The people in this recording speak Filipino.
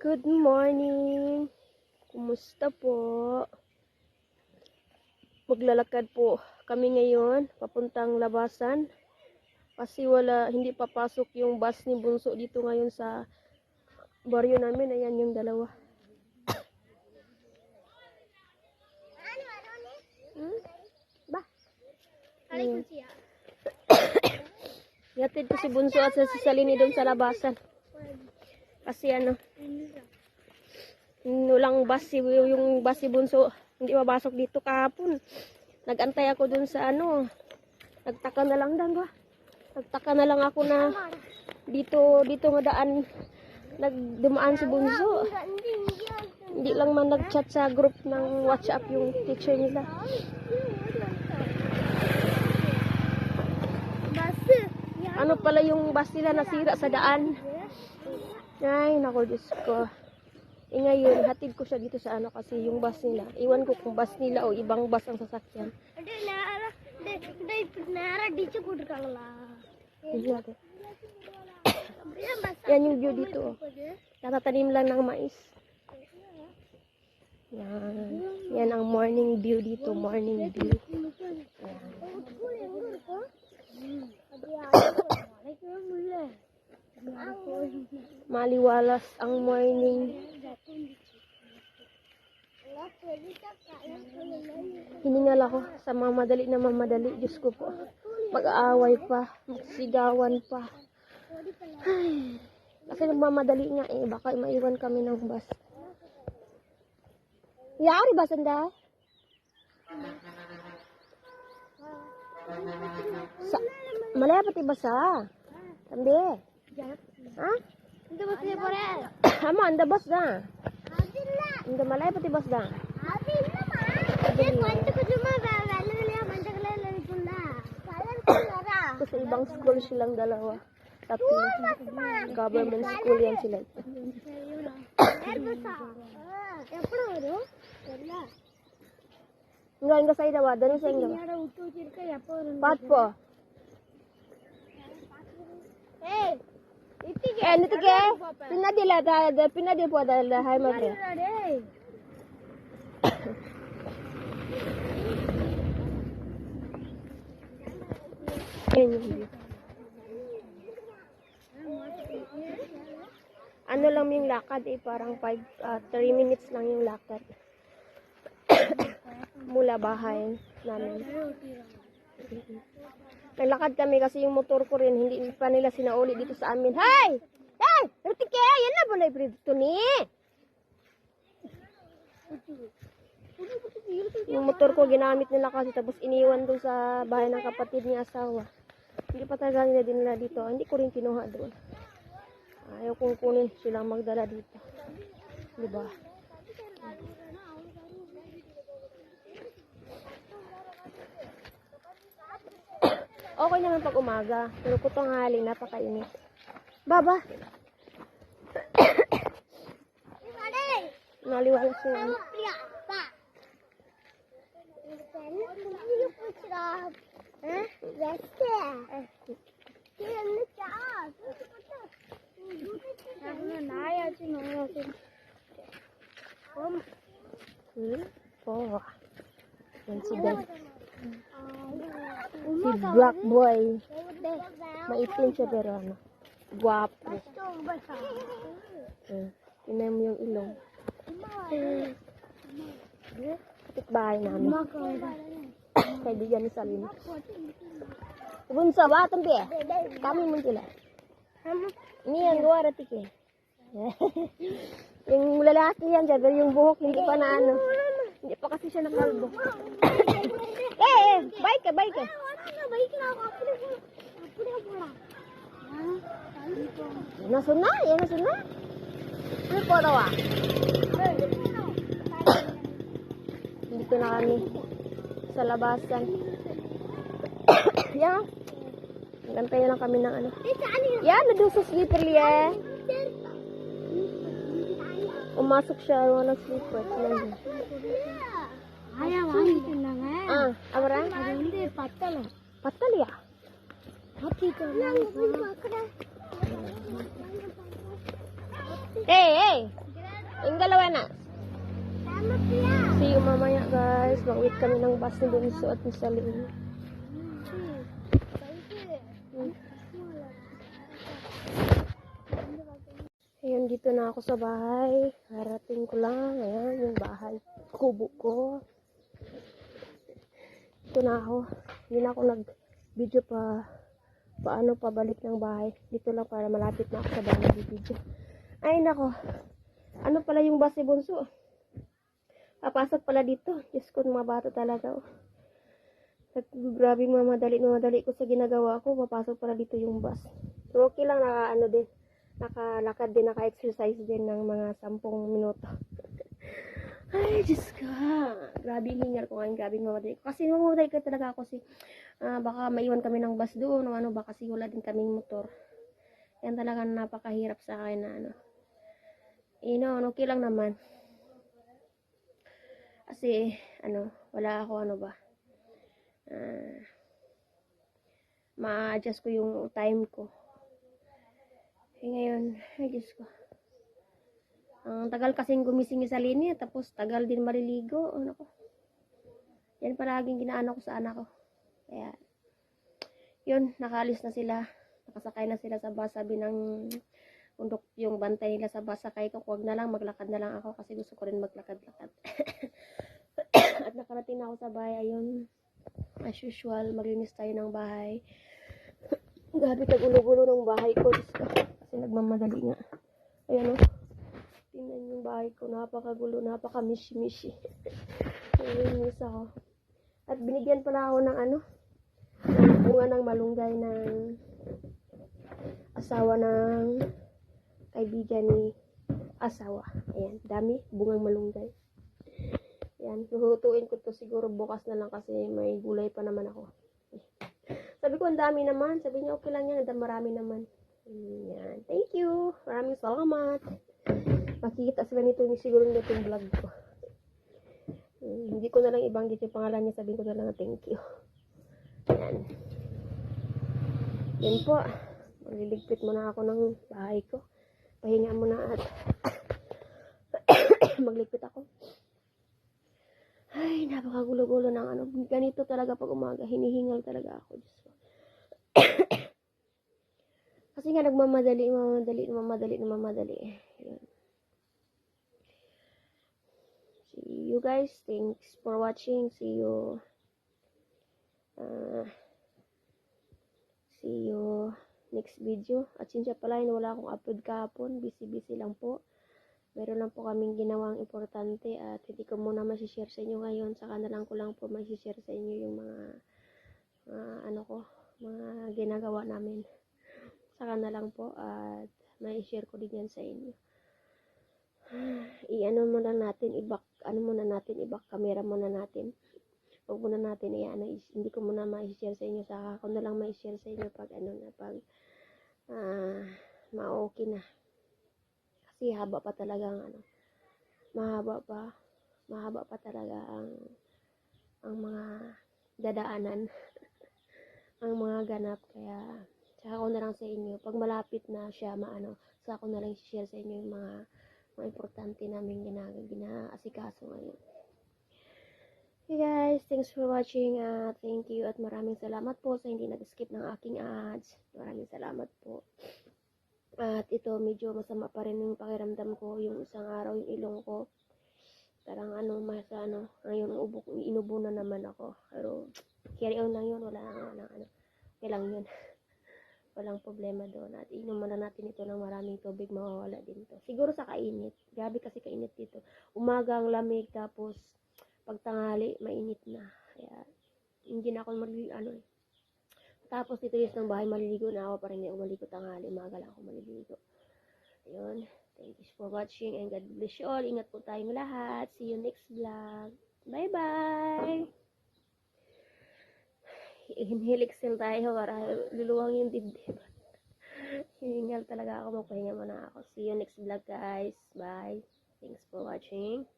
Good morning. Kumusta po? Maglalakad po kami ngayon papuntang labasan. Kasi wala hindi papasok yung bus ni Bunso dito ngayon sa baryo namin. Ayan yung dalawa. Hmm? Ba? Hmm. Yatid ko si Bunso at sa si Salini doon sa labasan. Kasi ano, walang bus yung bus si Bunso hindi mabasok dito kahapon. Nagantay ako dun sa ano. Nagtaka na lang dan? Nagtaka na lang ako na dito dito madaan nagdumaan si Bunso. Hindi lang man nagchat sa group ng WhatsApp yung teacher nila. Ano pala yung bus nila nasira sa daan? Ay, nako Diyos ko. Eh ngayon, hatid ko siya dito sa ano kasi yung bus nila. Iwan ko kung bus nila o ibang bus ang sasakyan. Yan yung view dito. Oh. Natatanim lang ng mais. Yan. Yan ang morning view dito. Morning view. Maliwalas ang morning. Hiningal ako sa mga madali na mamadali. Diyos ko po. Mag-aaway pa. Magsigawan pa. Ay. Kasi nagmamadali nga eh. Baka maiwan kami ng bus. Yari ba, Sanda? Sa, malaya pati basa. Tambi. இந்த பஸ்ல போற? ஆமா அந்த பஸ் தான். இந்த மலையை பஸ் தான். Kasi ibang school silang dalawa. Tatlo. Government school yan sila. இங்க எங்க சைடு வா தனுஷ் எங்க பாத்து ಎಲ್ಲಿಗೆ ಪಿನ್ನದಿಲ್ಲ ಪಿನ್ನದಿ ಪೋದಲ್ಲ ಹಾಯ್ ಮಾಡ್ರಿ Ano lang yung lakad eh, parang 5, uh, 3 minutes lang yung lakad. Mula bahay namin. Nalakad kami kasi yung motor ko rin, hindi pa nila sinauli dito sa amin. Hey! Yan na po na dito ni! Yung motor ko ginamit nila kasi tapos iniwan doon sa bahay ng kapatid niya asawa. Hindi pa talaga nila dinala dito. Hindi ko rin kinuha doon. Ayaw kong kunin silang magdala dito. Di ba? Okay naman pag umaga. Pero kung tanghali, napakainit. Baba! Naliwalas yung ano. Oh. Yan si Ben. Si Black Boy. Maitim siya pero ano. Guwapo. Hmm. Tingnan mo yung ilong. Bahay namin. Kaibigan ni Salim. Bunsa ba? Tampi eh. Kami mo sila. Ini yang gawa ratik eh. yung lalaki yan pero yung buhok hindi pa na ano. Hindi pa kasi siya nakalbo. eh, eh, bike ka, bike ka. Nasun na, yan nasun na. Ano po daw ah? dito ya. na kami sa labasan. yeah. Nantayin lang kami ng ano. Yeah, nadun sa sleeper liya. Eh. Umasok siya, wala ng sleeper. Ayaw, ayaw. Ayaw, ayaw. Ah, abra? Patal. Patal ya? Hey, hey! Eh, eh. Yung dalawa na. Mamaya guys. Mag-wait kami ng bus ni Bunso at ni Salim. Ayun, dito na ako sa bahay. Harating ko lang. Ayan, yung bahay. Kubo ko. Dito na ako. Hindi na ako nag-video pa paano pabalik ng bahay. Dito lang para malapit na ako sa bahay video. Ay, nako. Ano pala yung bus ni Bunso? Papasok pala dito. Diyos ko, mga bata talaga. Oh. At grabe mamadali, mamadali ko sa ginagawa ko. Papasok pala dito yung bus. Pero okay lang, naka, ano din, nakalakad din, naka-exercise din ng mga sampung minuto. Ay, Diyos ko. Grabe yung hingal ko ngayon. Grabe yung mamadali ko. Kasi mamadali ka talaga ako si ah, baka maiwan kami ng bus doon o ano, baka kasi wala din kaming motor. Yan talaga napakahirap sa akin na ano. Eh, no, okay lang naman. Kasi, ano, wala ako, ano ba, ah, ma-adjust ko yung time ko. Eh, ngayon, ay, Diyos ko. Ang tagal kasing gumising sa linya, tapos tagal din maliligo. Ano ko. Yan palaging ginaano ko sa anak ko. Kaya, yun, nakaalis na sila. Nakasakay na sila sa bus. Sabi ng undok yung bantay nila sa bus. Sakay ko, huwag na lang, maglakad na lang ako kasi gusto ko rin maglakad-lakad. At nakarating na ako sa bahay. Ayun, as usual, maglinis tayo ng bahay. Grabe tag-ulo-gulo ng bahay ko. Kasi nagmamadali nga. Ayan o. Tingnan yung bahay ko. Napakagulo, napaka-mishi-mishi. Nalinis ako. At binigyan pala ako ng ano, ng bunga ng malunggay ng asawa ng kaibigan ni asawa. Ayan, dami, bungang malunggay. Ayan, lutuin ko to siguro bukas na lang kasi may gulay pa naman ako. Sabi ko, ang dami naman. Sabi niya, okay lang yan. Marami naman. Ayan. Thank you. Maraming salamat. Makikita sila nito ni siguro nito yung vlog ko. Hmm, hindi ko na lang ibanggit yung pangalan niya. Sabihin ko na lang thank you. Ayan. Yan po. Magliligpit muna ako ng bahay ko. Pahinga muna at magligpit ako. Ay, napakagulo-gulo ng ano. Ganito talaga pag umaga. Hinihingal talaga ako. Diyos ko. Kasi nga nagmamadali, mamadali, mamadali, mamadali. Ayun. See you guys. Thanks for watching. See you. Uh, see you next video. At siya pala, yun, wala akong upload kahapon. Busy-busy lang po. Meron lang po kaming ginawang importante at hindi ko muna masishare sa inyo ngayon. Saka na lang ko lang po masishare sa inyo yung mga, mga ano ko, mga ginagawa namin. Saka na lang po at may share ko din yan sa inyo. I-ano muna natin, i-back, ano muna natin, i-back camera muna natin. Huwag muna natin, i-ano, hindi ko muna ma-share sa inyo. Saka ko na lang ma-share sa inyo pag ano na, pag ah, ma-okay na. Kasi haba pa talaga ang ano, mahaba pa, mahaba pa talaga ang ang mga dadaanan, ang mga ganap. Kaya, saka ko na lang sa inyo, pag malapit na siya, maano, saka ko na lang share sa inyo yung mga, mga importante namin gina, ginaasikaso ngayon. Hey guys, thanks for watching at thank you at maraming salamat po sa hindi nag-skip ng aking ads. Maraming salamat po. At ito, medyo masama pa rin yung pakiramdam ko. Yung isang araw, yung ilong ko. Parang ano, mas ano, ngayon ubo, inubo na naman ako. Pero, carry on lang yun. Wala lang, wala ano. Okay lang yun. Walang problema doon. At inuman na natin ito ng maraming tubig, mawawala din to. Siguro sa kainit. Grabe kasi kainit dito. Umaga ang lamig, tapos pag tanghali, mainit na. Kaya, hindi na ako mag, ano eh. Tapos yung ng bahay, maliligo na ako. Parang hindi ako maligo tanghali. Umaga lang ako maliligo. Ayun. Thank you for watching and God bless you all. Ingat po tayong lahat. See you next vlog. Bye-bye! Exhale tayo para luluwang yung dibdib. Hiningal talaga ako. Magpahinga muna ako. See you next vlog guys. Bye. Thanks for watching.